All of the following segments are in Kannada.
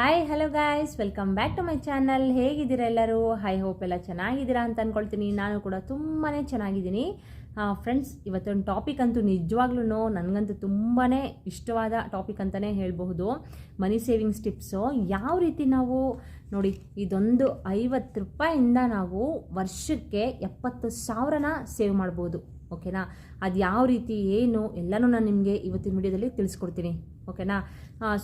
Hi hello guys welcome back to my channel ಹೇಗಿದ್ದೀರಾ ಎಲ್ಲರೂ? ಹೈ ಹೋಪ್ ಎಲ್ಲ ಚೆನ್ನಾಗಿದ್ದೀರಾ ಅಂತ ಅಂದ್ಕೊಳ್ತೀನಿ ನಾನು ಕೂಡ ತುಂಬಾ ಚೆನ್ನಾಗಿದ್ದೀನಿ. ಫ್ರೆಂಡ್ಸ್ ಇವತ್ತೊಂದು ಟಾಪಿಕ್ ಅಂತೂ ನಿಜವಾಗ್ಲೂ ನನಗಂತೂ ತುಂಬಾ ಇಷ್ಟವಾದ ಟಾಪಿಕ್ ಅಂತಲೇ ಹೇಳಬಹುದು. ಮನಿ ಸೇವಿಂಗ್ಸ್ ಟಿಪ್ಸು ಯಾವ ರೀತಿ ನಾವು ನೋಡಿ, ಇದೊಂದು ಐವತ್ತು ರೂಪಾಯಿಂದ ನಾವು ವರ್ಷಕ್ಕೆ ಎಪ್ಪತ್ತು ಸಾವಿರನ ಸೇವ್ ಮಾಡ್ಬೋದು. ಓಕೆನಾ ಅದು ಯಾವ ರೀತಿ, ಏನು, ಎಲ್ಲನೂ ನಾನು ನಿಮಗೆ ಇವತ್ತಿನ ವಿಡಿಯೋದಲ್ಲಿ ತಿಳಿಸ್ಕೊಡ್ತೀನಿ. ಓಕೆನಾ?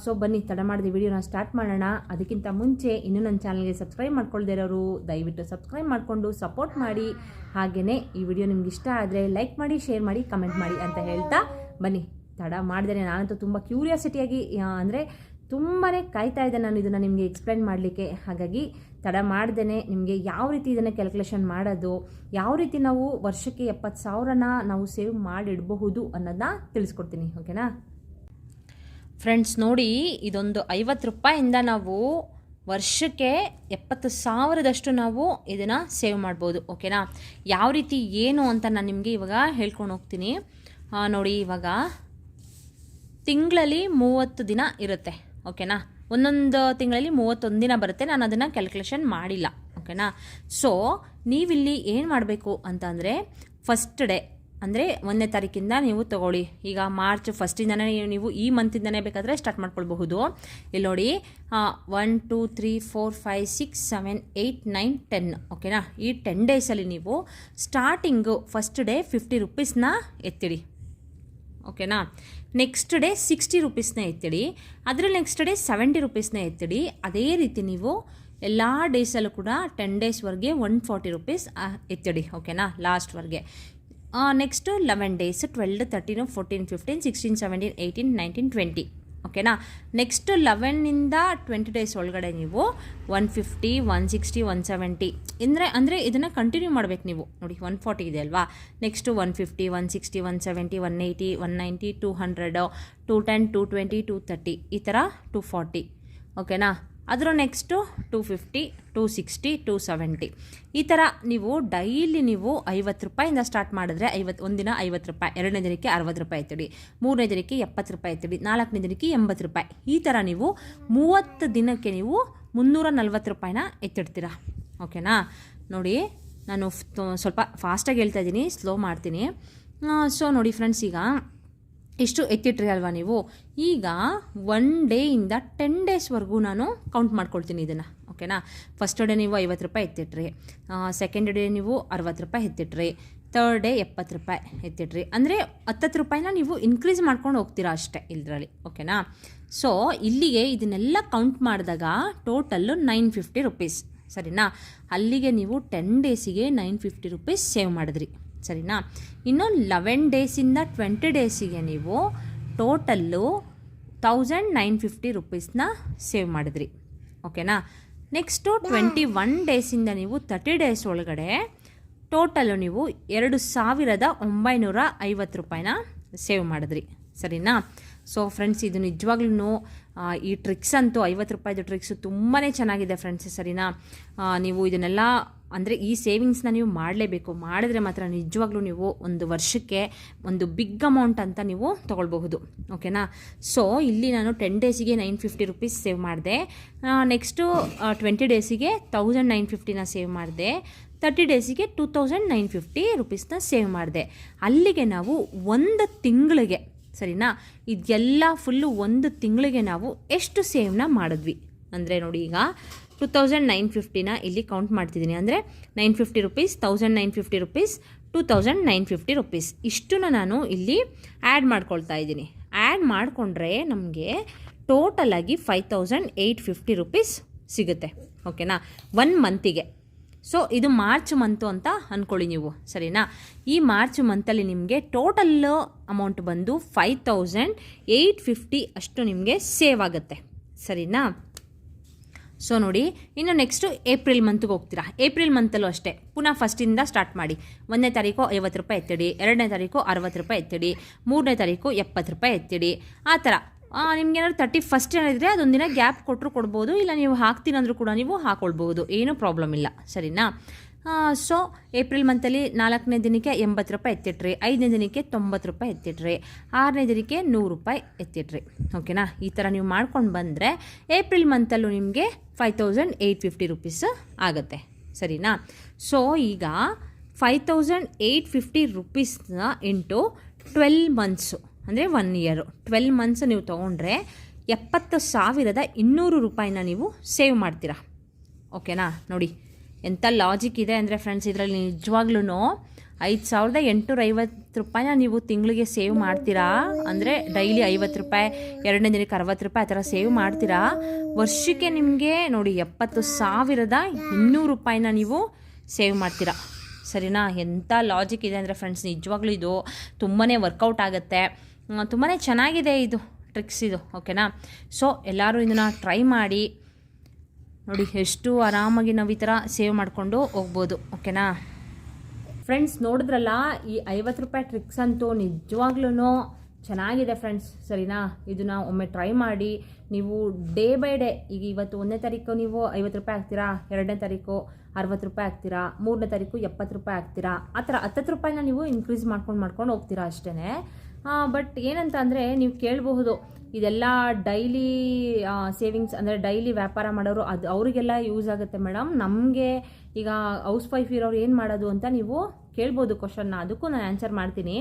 ಸೊ ಬನ್ನಿ, ತಡ ಮಾಡಿದ ವಿಡಿಯೋನ ಸ್ಟಾರ್ಟ್ ಮಾಡೋಣ. ಅದಕ್ಕಿಂತ ಮುಂಚೆ ಇನ್ನೂ ನನ್ನ ಚಾನಲ್ಗೆ ಸಬ್ಸ್ಕ್ರೈಬ್ ಮಾಡ್ಕೊಳ್ದೇ ಇರೋರು, ದಯವಿಟ್ಟು ಸಬ್ಸ್ಕ್ರೈಬ್ ಮಾಡಿಕೊಂಡು ಸಪೋರ್ಟ್ ಮಾಡಿ. ಹಾಗೆಯೇ ಈ ವಿಡಿಯೋ ನಿಮ್ಗೆ ಇಷ್ಟ ಆದರೆ ಲೈಕ್ ಮಾಡಿ ಶೇರ್ ಮಾಡಿ ಕಮೆಂಟ್ ಮಾಡಿ ಅಂತ ಹೇಳ್ತಾ ಬನ್ನಿ. ತಡ ಮಾಡಿದರೆ ನಾನಂತೂ ತುಂಬ ಕ್ಯೂರಿಯಾಸಿಟಿಯಾಗಿ ಅಂದರೆ ತುಂಬಾ ಕಾಯ್ತಾ ಇದ್ದೆ ನಾನು ಇದನ್ನು ನಿಮಗೆ ಎಕ್ಸ್ಪ್ಲೈನ್ ಮಾಡಲಿಕ್ಕೆ. ಹಾಗಾಗಿ ತಡ ಮಾಡ್ದೇ ನಿಮಗೆ ಯಾವ ರೀತಿ ಇದನ್ನು ಕ್ಯಾಲ್ಕುಲೇಷನ್ ಮಾಡೋದು, ಯಾವ ರೀತಿ ನಾವು ವರ್ಷಕ್ಕೆ ಎಪ್ಪತ್ತು ಸಾವಿರನ ನಾವು ಸೇವ್ ಮಾಡಿಡಬಹುದು ಅನ್ನೋದನ್ನ ತಿಳಿಸ್ಕೊಡ್ತೀನಿ. ಓಕೆನಾ? ಫ್ರೆಂಡ್ಸ್ ನೋಡಿ, ಇದೊಂದು ಐವತ್ತು ರೂಪಾಯಿಂದ ನಾವು ವರ್ಷಕ್ಕೆ ಎಪ್ಪತ್ತು ಸಾವಿರದಷ್ಟು ನಾವು ಇದನ್ನು ಸೇವ್ ಮಾಡ್ಬೋದು ಓಕೆನಾ ಯಾವ ರೀತಿ, ಏನು ಅಂತ ನಾನು ನಿಮಗೆ ಇವಾಗ ಹೇಳ್ಕೊಂಡು ಹೋಗ್ತೀನಿ. ನೋಡಿ, ಇವಾಗ ತಿಂಗಳಲ್ಲಿ ಮೂವತ್ತು ದಿನ ಇರುತ್ತೆ ಓಕೆನಾ ಒಂದೊಂದು ತಿಂಗಳಲ್ಲಿ ಮೂವತ್ತೊಂದು ದಿನ ಬರುತ್ತೆ, ನಾನು ಅದನ್ನು ಕ್ಯಾಲ್ಕುಲೇಷನ್ ಮಾಡಿಲ್ಲ ಓಕೆನಾ ಸೊ ನೀವಿಲ್ಲಿ ಏನು ಮಾಡಬೇಕು ಅಂತಂದರೆ ಫಸ್ಟ್ ಡೇ ಅಂದರೆ ಒಂದನೇ ತಾರೀಕಿಂದ ನೀವು ತಗೊಳ್ಳಿ. ಈಗ ಮಾರ್ಚ್ ಫಸ್ಟಿಂದನೇ ನೀವು ಈ ಮಂತಿಂದನೇ ಬೇಕಾದರೆ ಸ್ಟಾರ್ಟ್ ಮಾಡ್ಕೊಳ್ಬಹುದು. ಇಲ್ಲಿ ನೋಡಿ one two three four five six seven eight nine ten ಓಕೆನಾ ಈ ಟೆನ್ ಡೇಸಲ್ಲಿ ನೀವು ಸ್ಟಾರ್ಟಿಂಗು ಫಸ್ಟ್ ಡೇ ಫಿಫ್ಟಿ ರುಪೀಸ್ನ ಎತ್ತಿಡಿ. ಓಕೆನಾ ನೆಕ್ಸ್ಟ್ ಡೇ ಸಿಕ್ಸ್ಟಿ ರುಪೀಸ್ನ ಎತ್ತಿಡಿ. ಅದರಲ್ಲಿ ನೆಕ್ಸ್ಟ್ ಡೇ ಸೆವೆಂಟಿ ರುಪೀಸ್ನ ಎತ್ತಿಡಿ. ಅದೇ ರೀತಿ ನೀವು ಎಲ್ಲ ಡೇಸಲ್ಲೂ ಕೂಡ ಟೆನ್ ಡೇಸ್ವರೆಗೆ ಒನ್ ಫಾರ್ಟಿ ರುಪೀಸ್ ಎತ್ತಿಡಿ. ಓಕೆನಾ ಲಾಸ್ಟ್ವರೆಗೆ next eleven days twelve thirteen fourteen fifteen sixteen seventeen eighteen nineteen twenty ಓಕೆನಾ ನೆಕ್ಸ್ಟ್ ಲೆವೆನ್ನಿಂದ ಟ್ವೆಂಟಿ ಡೇಸ್ ಒಳಗಡೆ ನೀವು one fifty one sixty one seventy ಅಂದರೆ ಅಂದರೆ ಇದನ್ನು ಕಂಟಿನ್ಯೂ ಮಾಡಬೇಕು ನೀವು. ನೋಡಿ ಒನ್ ಫಾರ್ಟಿ ಇದೆ ಅಲ್ವಾ? Next one fifty one sixty one seventy one eighty one ninety two hundred two ten two twenty two thirty ಈ ಥರ ಟೂ ಫಾರ್ಟಿ ಓಕೆನಾ ಅದರ next two fifty two sixty two seventy ಈ ಥರ ನೀವು ಡೈಲಿ ನೀವು ಐವತ್ತು ರೂಪಾಯಿಂದ ಸ್ಟಾರ್ಟ್ ಮಾಡಿದ್ರೆ ಐವತ್ತು ಒಂದಿನ ಐವತ್ತು ರೂಪಾಯಿ, ಎರಡನೇ ದಿನಕ್ಕೆ ಅರವತ್ತು ರೂಪಾಯಿ ಎತ್ತಿಡಿ ಮೂರನೇ ದಿನಕ್ಕೆ ಎಪ್ಪತ್ತು ರೂಪಾಯಿ ಎತ್ತಿಡಿ ನಾಲ್ಕನೇ ದಿನಕ್ಕೆ ಎಂಬತ್ತು ರೂಪಾಯಿ. ಈ ಥರ ನೀವು ಮೂವತ್ತು ದಿನಕ್ಕೆ ನೀವು ಮುನ್ನೂರ ನಲ್ವತ್ತು ರೂಪಾಯಿನ ಎತ್ತಿಡ್ತೀರಾ. ಓಕೆನಾ ನೋಡಿ, ನಾನು ಸ್ವಲ್ಪ ಫಾಸ್ಟಾಗಿ ಹೇಳ್ತಾ ಇದ್ದೀನಿ ಸ್ಲೋ ಮಾಡ್ತೀನಿ. ಸೊ ನೋಡಿ ಫ್ರೆಂಡ್ಸ್ ಈಗ ಇಷ್ಟು ಎತ್ತಿಟ್ರಿ ಅಲ್ವಾ ನೀವು? ಈಗ ಒನ್ ಡೇಯಿಂದ ಟೆನ್ ಡೇಸ್ವರೆಗೂ ನಾನು ಕೌಂಟ್ ಮಾಡ್ಕೊಳ್ತೀನಿ ಇದನ್ನು ಓಕೆನಾ ಫಸ್ಟ್ ಡೇ ನೀವು ಐವತ್ತು ರೂಪಾಯಿ ಎತ್ತಿಟ್ರಿ ಸೆಕೆಂಡ್ ಡೇ ನೀವು ಅರವತ್ತು ರೂಪಾಯಿ ಎತ್ತಿಟ್ರಿ ತರ್ಡ್ ಡೇ ಎಪ್ಪತ್ತು ರೂಪಾಯಿ ಎತ್ತಿಟ್ರಿ. ಅಂದರೆ ಹತ್ತತ್ತು ರೂಪಾಯಿನ ನೀವು ಇನ್ಕ್ರೀಸ್ ಮಾಡ್ಕೊಂಡು ಹೋಗ್ತೀರಾ ಅಷ್ಟೇ ಇದರಲ್ಲಿ ಓಕೆನಾ ಸೊ ಇಲ್ಲಿಗೆ ಇದನ್ನೆಲ್ಲ ಕೌಂಟ್ ಮಾಡಿದಾಗ ಟೋಟಲ್ಲು ನೈನ್ ಫಿಫ್ಟಿ ರುಪೀಸ್ ಸರಿನಾ? ಅಲ್ಲಿಗೆ ನೀವು ಟೆನ್ ಡೇಸಿಗೆ ನೈನ್ ಫಿಫ್ಟಿ ರುಪೀಸ್ ಸೇವ್ ಮಾಡಿದ್ರಿ. ಸರಿನಾ? ಇನ್ನು ಲೆವೆನ್ ಡೇಸಿಂದ ಟ್ವೆಂಟಿ ಡೇಸಿಗೆ ನೀವು ಟೋಟಲ್ಲು ತೌಸಂಡ್ ನೈನ್ ಫಿಫ್ಟಿ ರುಪೀಸ್ನ ಸೇವ್ ಮಾಡಿದ್ರಿ. ಓಕೆನಾ ನೆಕ್ಸ್ಟು ಟ್ವೆಂಟಿ ಒನ್ ಡೇಸಿಂದ ನೀವು ತರ್ಟಿ ಡೇಸ್ ಒಳಗಡೆ ಟೋಟಲ್ಲು ನೀವು ಎರಡು ಸಾವಿರದ ಒಂಬೈನೂರ ಐವತ್ತು ರೂಪಾಯಿನ ಸೇವ್ ಮಾಡಿದ್ರಿ. ಸರಿನಾ? ಸೊ ಫ್ರೆಂಡ್ಸ್ ಇದು ನಿಜವಾಗ್ಲೂ ಈ ಟ್ರಿಕ್ಸ್ ಅಂತೂ ಐವತ್ತು ರೂಪಾಯಿದು ಟ್ರಿಕ್ಸು ತುಂಬಾ ಚೆನ್ನಾಗಿದೆ ಫ್ರೆಂಡ್ಸ್ ಸರಿನಾ? ನೀವು ಇದನ್ನೆಲ್ಲ ಅಂದರೆ ಈ ಸೇವಿಂಗ್ಸ್ನ ನೀವು ಮಾಡಲೇಬೇಕು. ಮಾಡಿದ್ರೆ ಮಾತ್ರ ನಿಜವಾಗ್ಲೂ ನೀವು ಒಂದು ವರ್ಷಕ್ಕೆ ಒಂದು ಬಿಗ್ ಅಮೌಂಟ್ ಅಂತ ನೀವು ತೊಗೊಳ್ಬಹುದು. ಓಕೆನಾ ಸೊ ಇಲ್ಲಿ ನಾನು ಟೆನ್ ಡೇಸಿಗೆ ನೈನ್ ಫಿಫ್ಟಿ ರುಪೀಸ್ ಸೇವ್ ಮಾಡಿದೆ. ನೆಕ್ಸ್ಟು ಟ್ವೆಂಟಿ ಡೇಸಿಗೆ ತೌಸಂಡ್ ನೈನ್ ಫಿಫ್ಟಿನ ಸೇವ್ ಮಾಡಿದೆ. ತರ್ಟಿ ಡೇಸಿಗೆ ಟೂ ತೌಸಂಡ್ ನೈನ್ ಫಿಫ್ಟಿ ರುಪೀಸ್ನ ಸೇವ್ ಮಾಡಿದೆ. ಅಲ್ಲಿಗೆ ನಾವು ಒಂದು ತಿಂಗಳಿಗೆ, ಸರಿನಾ? ಇದೆಲ್ಲ ಫುಲ್ಲು ಒಂದು ತಿಂಗಳಿಗೆ ನಾವು ಎಷ್ಟು ಸೇವ್ನ ಮಾಡಿದ್ವಿ? ಅಂದರೆ ನೋಡಿ ಈಗ ಟು ತೌಸಂಡ್ ನೈನ್ ಫಿಫ್ಟಿನ ಇಲ್ಲಿ ಕೌಂಟ್ ಮಾಡ್ತಿದ್ದೀನಿ. ಅಂದರೆ nine fifty rupees, thousand nine fifty rupees, two thousand nine fifty rupees. ಇಷ್ಟನ್ನು ನಾನು ಇಲ್ಲಿ ಆ್ಯಡ್ ಮಾಡ್ಕೊಳ್ತಾ ಇದ್ದೀನಿ. ಆ್ಯಡ್ ಮಾಡಿಕೊಂಡ್ರೆ ನಮಗೆ ಟೋಟಲಾಗಿ five thousand eight fifty rupees ಸಿಗುತ್ತೆ. ಓಕೆನಾ ಒನ್ ಮಂತಿಗೆ ಸೊ ಇದು ಮಾರ್ಚ್ ಮಂತು ಅಂತ ಅಂದ್ಕೊಳ್ಳಿ ನೀವು. ಸರಿನಾ? ಈ ಮಾರ್ಚ್ ಮಂತಲ್ಲಿ ನಿಮಗೆ ಟೋಟಲ್ ಅಮೌಂಟ್ ಬಂದು ಫೈವ್ ತೌಸಂಡ್ ಏಯ್ಟ್ ಫಿಫ್ಟಿ ಅಷ್ಟು ನಿಮಗೆ ಸೇವ್ ಆಗುತ್ತೆ. ಸರಿನಾ? ಸೊ ನೋಡಿ, ಇನ್ನು ನೆಕ್ಸ್ಟು ಏಪ್ರಿಲ್ ಮಂತ್ಗೆ ಹೋಗ್ತೀರಾ? ಏಪ್ರಿಲ್ ಮಂತಲ್ಲೂ ಅಷ್ಟೇ. ಪುನಃ ಫಸ್ಟಿಂದ ಸ್ಟಾರ್ಟ್ ಮಾಡಿ. ಒಂದನೇ ತಾರೀಕು ಐವತ್ತು ರೂಪಾಯಿ ಎತ್ತಿಡಿ, ಎರಡನೇ ತಾರೀಕು ಅರವತ್ತು ರೂಪಾಯಿ ಎತ್ತಿಡಿ, ಮೂರನೇ ತಾರೀಕು ಎಪ್ಪತ್ತು ರೂಪಾಯಿ ಎತ್ತಿಡಿ. ಆ ಥರ. ನಿಮ್ಗೇನಾದ್ರು ತರ್ಟಿ ಫಸ್ಟ್ ಏನಿದ್ರೆ ಅದೊಂದಿನ ಗ್ಯಾಪ್ ಕೊಟ್ಟರು ಕೊಡ್ಬೋದು, ಇಲ್ಲ ನೀವು ಹಾಕ್ತೀನಂದ್ರೂ ಕೂಡ ನೀವು ಹಾಕೊಳ್ಬೋದು ಏನೂ ಪ್ರಾಬ್ಲಮ್ ಇಲ್ಲ. ಸರಿನಾ? ಸೊ ಏಪ್ರಿಲ್ ಮಂತಲ್ಲಿ ನಾಲ್ಕನೇ ದಿನಕ್ಕೆ ಎಂಬತ್ತು ರೂಪಾಯಿ ಎತ್ತಿಟ್ರಿ. ಐದನೇ ದಿನಕ್ಕೆ ತೊಂಬತ್ತು ರೂಪಾಯಿ ಎತ್ತಿಟ್ರಿ. ಆರನೇ ದಿನಕ್ಕೆ ನೂರು ರೂಪಾಯಿ ಎತ್ತಿಟ್ರಿ. ಓಕೆನಾ ಈ ಥರ ನೀವು ಮಾಡ್ಕೊಂಡು ಬಂದರೆ ಏಪ್ರಿಲ್ ಮಂತಲ್ಲೂ ನಿಮಗೆ five thousand eight fifty rupees ಆಗುತ್ತೆ. ಸರಿನಾ? ಸೊ ಈಗ ಫೈವ್ ತೌಸಂಡ್ ಏಯ್ಟ್ ಫಿಫ್ಟಿ ರುಪೀಸ್ನ ಇಂಟು ಟ್ವೆಲ್ ಮಂತ್ಸು ಅಂದರೆ ಒನ್ ಇಯರು ಟ್ವೆಲ್ ಮಂತ್ಸ್ ನೀವು ತೊಗೊಂಡ್ರೆ ಎಪ್ಪತ್ತು ಸಾವಿರದ ಇನ್ನೂರು ರೂಪಾಯಿನ ನೀವು ಸೇವ್ ಮಾಡ್ತೀರಾ. ಓಕೆನಾ ನೋಡಿ. ಎಂಥ ಲಾಜಿಕ್ ಇದೆ ಅಂದರೆ ಫ್ರೆಂಡ್ಸ್ ಇದರಲ್ಲಿ ನಿಜವಾಗ್ಲೂ ಐದು ಸಾವಿರದ ಎಂಟುನೂರ ಐವತ್ತು ರೂಪಾಯಿನ ನೀವು ತಿಂಗಳಿಗೆ ಸೇವ್ ಮಾಡ್ತೀರಾ? ಅಂದರೆ ಡೈಲಿ ಐವತ್ತು ರೂಪಾಯಿ, ಎರಡನೇ ದಿನಕ್ಕೆ ಅರವತ್ತು ರೂಪಾಯಿ ಆ ಥರ ಸೇವ್ ಮಾಡ್ತೀರಾ? ವರ್ಷಕ್ಕೆ ನಿಮಗೆ ನೋಡಿ ಎಪ್ಪತ್ತು ಸಾವಿರದ ಇನ್ನೂರು ರೂಪಾಯಿನ ನೀವು ಸೇವ್ ಮಾಡ್ತೀರಾ. ಸರಿನಾ? ಎಂಥ ಲಾಜಿಕ್ ಇದೆ ಅಂದರೆ ಫ್ರೆಂಡ್ಸ್ ನಿಜವಾಗ್ಲೂ ಇದು ತುಂಬಾ ವರ್ಕೌಟ್ ಆಗುತ್ತೆ. ತುಂಬಾ ಚೆನ್ನಾಗಿದೆ ಇದು ಟ್ರಿಕ್ಸ್ ಇದು ಓಕೆನಾ ಸೊ ಎಲ್ಲರೂ ಇದನ್ನು ಟ್ರೈ ಮಾಡಿ ನೋಡಿ, ಎಷ್ಟು ಆರಾಮಾಗಿ ನಾವು ಈ ಥರ ಸೇವ್ ಮಾಡಿಕೊಂಡು ಹೋಗ್ಬೋದು, ಓಕೆನಾ? ಫ್ರೆಂಡ್ಸ್ ನೋಡಿದ್ರಲ್ಲ, ಈ ಐವತ್ತು ರೂಪಾಯಿ ಟ್ರಿಕ್ಸ್ ಅಂತೂ ನಿಜವಾಗ್ಲೂ ಚೆನ್ನಾಗಿದೆ ಫ್ರೆಂಡ್ಸ್ ಸರಿನಾ? ಇದನ್ನ ಒಮ್ಮೆ ಟ್ರೈ ಮಾಡಿ, ನೀವು ಡೇ ಬೈ ಡೇ ಈಗ ಇವತ್ತು ಒಂದನೇ ತಾರೀಕು ನೀವು ಐವತ್ತು ರೂಪಾಯಿ ಹಾಕ್ತೀರಾ? ಎರಡನೇ ತಾರೀಕು ಅರವತ್ತು ರೂಪಾಯಿ ಹಾಕ್ತೀರಾ? ಮೂರನೇ ತಾರೀಕು ಎಪ್ಪತ್ತು ರೂಪಾಯಿ ಹಾಕ್ತೀರಾ? ಆ ಥರ ಹತ್ತತ್ತು ರೂಪಾಯಿನ ನೀವು ಇನ್ಕ್ರೀಸ್ ಮಾಡ್ಕೊಂಡು ಮಾಡ್ಕೊಂಡು ಹೋಗ್ತೀರಾ ಅಷ್ಟೇ ಬಟ್ ಏನಂತ ಅಂದರೆ ನೀವು ಕೇಳಬಹುದು, ಇದೆಲ್ಲ ಡೈಲಿ ಸೇವಿಂಗ್ಸ್ ಅಂದರೆ ಡೈಲಿ ವ್ಯಾಪಾರ ಮಾಡೋರು ಅದು ಅವರಿಗೆಲ್ಲ ಯೂಸ್ ಆಗುತ್ತೆ ಮೇಡಮ್ ನಮಗೆ ಈಗ ಹೌಸ್ ವೈಫ್ ಇರೋರು ಏನು ಮಾಡೋದು ಅಂತ ನೀವು ಕೇಳ್ಬೋದು ಕ್ವಶನ್ನ ಅದಕ್ಕೂ ನಾನು ಆನ್ಸರ್ ಮಾಡ್ತೀನಿ.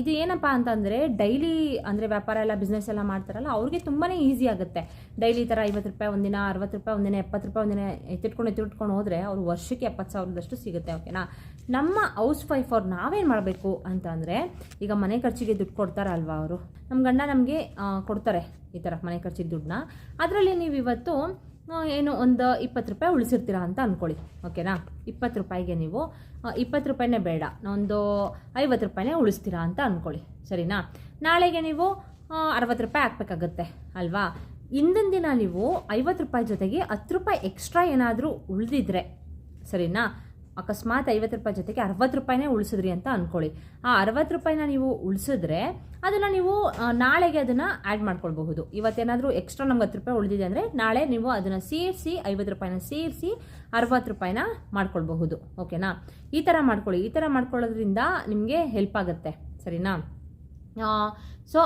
ಇದು ಏನಪ್ಪ ಅಂತಂದರೆ ಡೈಲಿ ಅಂದರೆ ವ್ಯಾಪಾರ ಎಲ್ಲ ಬಿಸ್ನೆಸ್ ಎಲ್ಲ ಮಾಡ್ತಾರಲ್ಲ, ಅವ್ರಿಗೆ ತುಂಬಾ ಈಸಿ ಆಗುತ್ತೆ. ಡೈಲಿ ಥರ ಐವತ್ತು ರೂಪಾಯಿ ಒಂದಿನ, ಅರವತ್ತು ರೂಪಾಯಿ ಒಂದಿನ, ಎಪ್ಪತ್ತು ರೂಪಾಯಿ ಒಂದಿನ ಎತ್ತಿಟ್ಕೊಂಡು ಎತ್ತಿಟ್ಕೊಂಡು ಹೋದರೆ ಅವ್ರು ವರ್ಷಕ್ಕೆ ಎಪ್ಪತ್ತು ಸಾವಿರದಷ್ಟು ಸಿಗುತ್ತೆ ಓಕೆನಾ ನಮ್ಮ ಹೌಸ್ ವೈಫ್ ಅವ್ರು ನಾವೇನು ಮಾಡಬೇಕು ಅಂತಂದರೆ, ಈಗ ಮನೆ ಖರ್ಚಿಗೆ ದುಡ್ಡು ಕೊಡ್ತಾರಲ್ವಾ ಅವರು? ನಮ್ಮ ಗಂಡ ನಮಗೆ ಕೊಡ್ತಾರೆ ಈ ಥರ ಮನೆ ಖರ್ಚಿಗೆ ದುಡ್ಡನ್ನ. ಅದರಲ್ಲಿ ನೀವು ಇವತ್ತು ಏನು, ಒಂದು ಇಪ್ಪತ್ತು ರೂಪಾಯಿ ಉಳಿಸಿರ್ತೀರಾ ಅಂತ ಅಂದ್ಕೊಳ್ಳಿ ಓಕೆನಾ? ಇಪ್ಪತ್ತು ರೂಪಾಯಿಗೆ ನೀವು ಇಪ್ಪತ್ತು ರೂಪಾಯಿನೇ ಬೇಡ, ಒಂದು ಐವತ್ತು ರೂಪಾಯಿನೇ ಉಳಿಸ್ತೀರಾ ಅಂತ ಅಂದ್ಕೊಳ್ಳಿ ಸರಿನಾ? ನಾಳೆಗೆ ನೀವು ಅರವತ್ತು ರೂಪಾಯಿ ಹಾಕ್ಬೇಕಾಗತ್ತೆ, ಅಲ್ವಾ? ಇಂದಿನ ದಿನ ನೀವು ಐವತ್ತು ರೂಪಾಯಿ ಜೊತೆಗೆ ಹತ್ತು ರೂಪಾಯಿ ಎಕ್ಸ್ಟ್ರಾ ಏನಾದರೂ ಉಳಿದಿದ್ರೆ, ಸರಿನಾ? ಅಕಸ್ಮಾತ್ ಐವತ್ತು ರೂಪಾಯಿ ಜೊತೆಗೆ ಅರವತ್ತು ರೂಪಾಯಿನೇ ಉಳಿಸಿದ್ರಿ ಅಂತ ಅಂದ್ಕೊಳ್ಳಿ ಆ ಅರವತ್ತು ರೂಪಾಯಿನ ನೀವು ಉಳಿಸಿದ್ರೆ ಅದನ್ನು ನೀವು ನಾಳೆಗೆ ಅದನ್ನು ಆ್ಯಡ್ ಮಾಡ್ಕೊಳ್ಬಹುದು. ಇವತ್ತೇನಾದರೂ ಎಕ್ಸ್ಟ್ರಾ ನಮ್ಗೆ ಹತ್ತು ರೂಪಾಯಿ ಉಳಿದಿದೆ ಅಂದರೆ ನಾಳೆ ನೀವು ಅದನ್ನು ಸೇರಿಸಿ, ಐವತ್ತು ರೂಪಾಯಿನ ಸೇರಿಸಿ ಅರವತ್ತು ರೂಪಾಯಿನ ಮಾಡ್ಕೊಳ್ಬಹುದು. ಓಕೆನಾ? ಈ ಥರ ಮಾಡ್ಕೊಳ್ಳಿ. ಈ ಥರ ಮಾಡ್ಕೊಳ್ಳೋದ್ರಿಂದ ನಿಮಗೆ ಹೆಲ್ಪ್ ಆಗುತ್ತೆ. ಸರಿನಾ? ಸೊ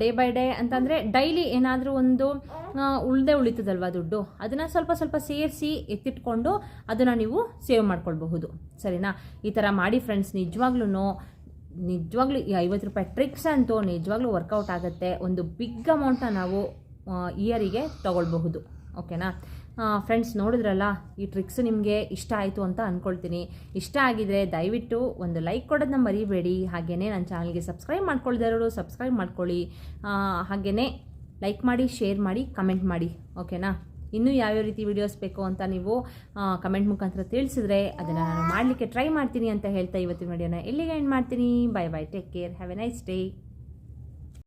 ಡೇ ಬೈ ಡೇ ಅಂತಂದರೆ ಡೈಲಿ ಏನಾದರೂ ಒಂದು ಉಳ್ದೇ ಉಳಿತದಲ್ವ ದುಡ್ಡು? ಅದನ್ನು ಸ್ವಲ್ಪ ಸ್ವಲ್ಪ ಸೇರಿಸಿ ಎತ್ತಿಟ್ಕೊಂಡು ಅದನ್ನು ನೀವು ಸೇವ್ ಮಾಡ್ಕೊಳ್ಬಹುದು. ಸರಿನಾ? ಈ ಥರ ಮಾಡಿ ಫ್ರೆಂಡ್ಸ್ ನಿಜವಾಗ್ಲೂ ನಿಜವಾಗ್ಲೂ ಈ ಐವತ್ತು ರೂಪಾಯಿ ಟ್ರಿಕ್ಸ್ ಅಂತೂ ನಿಜವಾಗ್ಲೂ ವರ್ಕೌಟ್ ಆಗುತ್ತೆ. ಒಂದು ಬಿಗ್ ಅಮೌಂಟನ್ನ ನಾವು ಇಯರಿಗೆ ತಗೊಳ್ಬಹುದು. ಓಕೆನಾ ಫ್ರೆಂಡ್ಸ್ ನೋಡಿದ್ರಲ್ಲ, ಈ ಟ್ರಿಕ್ಸ್ ನಿಮಗೆ ಇಷ್ಟ ಆಯಿತು ಅಂತ ಅಂದ್ಕೊಳ್ತೀನಿ ಇಷ್ಟ ಆಗಿದ್ರೆ ದಯವಿಟ್ಟು ಒಂದು ಲೈಕ್ ಕೊಡೋದನ್ನ ಮರಿಬೇಡಿ. ಹಾಗೆಯೇ ನನ್ನ ಚಾನಲ್ಗೆ ಸಬ್ಸ್ಕ್ರೈಬ್ ಮಾಡ್ಕೊಳ್ದಿರೋರು ಸಬ್ಸ್ಕ್ರೈಬ್ ಮಾಡ್ಕೊಳ್ಳಿ. ಹಾಗೆಯೇ ಲೈಕ್ ಮಾಡಿ ಶೇರ್ ಮಾಡಿ ಕಮೆಂಟ್ ಮಾಡಿ. ಓಕೆನಾ ಇನ್ನೂ ಯಾವ್ಯಾವ ರೀತಿ ವಿಡಿಯೋಸ್ ಬೇಕು ಅಂತ ನೀವು ಕಮೆಂಟ್ ಮುಖಾಂತರ ತಿಳಿಸಿದ್ರೆ ಅದನ್ನು ನಾನು ಮಾಡಲಿಕ್ಕೆ ಟ್ರೈ ಮಾಡ್ತೀನಿ ಅಂತ ಹೇಳ್ತಾ ಇವತ್ತಿನ ವಿಡಿಯೋನ ಎಲ್ಲಿಗೆ ಎಂಡ್ ಮಾಡ್ತೀನಿ. Bye bye take care have a nice day